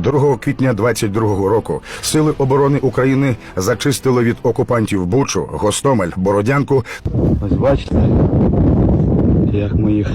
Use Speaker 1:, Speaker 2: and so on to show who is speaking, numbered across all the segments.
Speaker 1: 2 квітня 22-го року сили оборони України зачистили від окупантів Бучу, Гостомель, Бородянку
Speaker 2: Ось бачите, як ми їх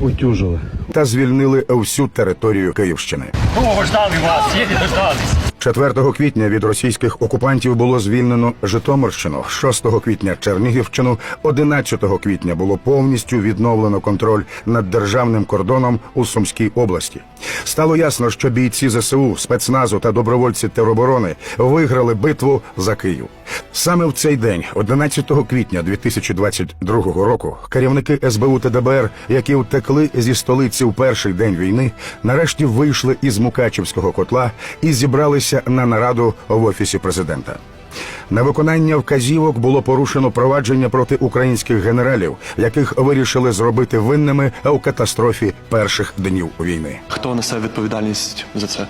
Speaker 2: утюжили.
Speaker 1: та звільнили всю територію Київщини.
Speaker 3: Довго ждали вас, єлі дождались.
Speaker 1: 4 квітня від російських окупантів було звільнено Житомирщину, 6 квітня Чернігівщину, 11 квітня було повністю відновлено контроль над державним кордоном у Сумській області. Стало ясно, що бійці ЗСУ, спецназу та добровольці тероборони виграли битву за Київ. Саме в цей день, 11 квітня 2022 року, керівники СБУ та ДБР, які втекли зі столиці в перший день війни, нарешті вийшли із Мукачівського котла і зібралися на нараду в офісі президента. На виконання вказівок було порушено провадження проти українських генералів, яких вирішили зробити винними у катастрофі перших днів війни.
Speaker 4: Хто несе відповідальність за це?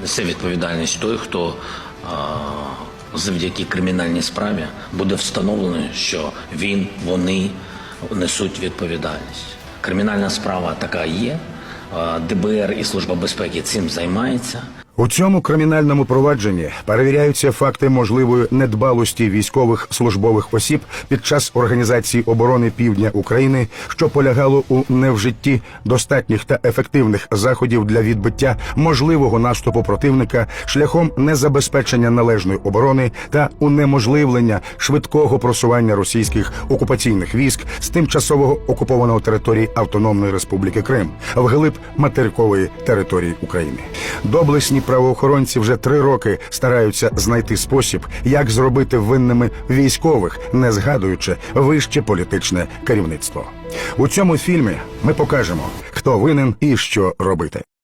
Speaker 5: Несе відповідальність той, хто а, завдяки кримінальній справі буде встановлено, що він, вони несуть відповідальність. Кримінальна справа така є. а, ДБР і Служба безпеки цим займається.
Speaker 1: У цьому кримінальному провадженні перевіряються факти можливої недбалості військових службових осіб під час організації оборони півдня України, що полягало у невжитті достатніх та ефективних заходів для відбиття можливого наступу противника шляхом незабезпечення належної оборони та унеможливлення швидкого просування російських окупаційних військ з тимчасового окупованого території Автономної Республіки Крим вглиб материкової території України. Доблесні правоохоронці вже три роки стараються знайти спосіб, як зробити винними військових, не згадуючи вище політичне керівництво. У цьому фільмі ми покажемо, хто винен і що робити.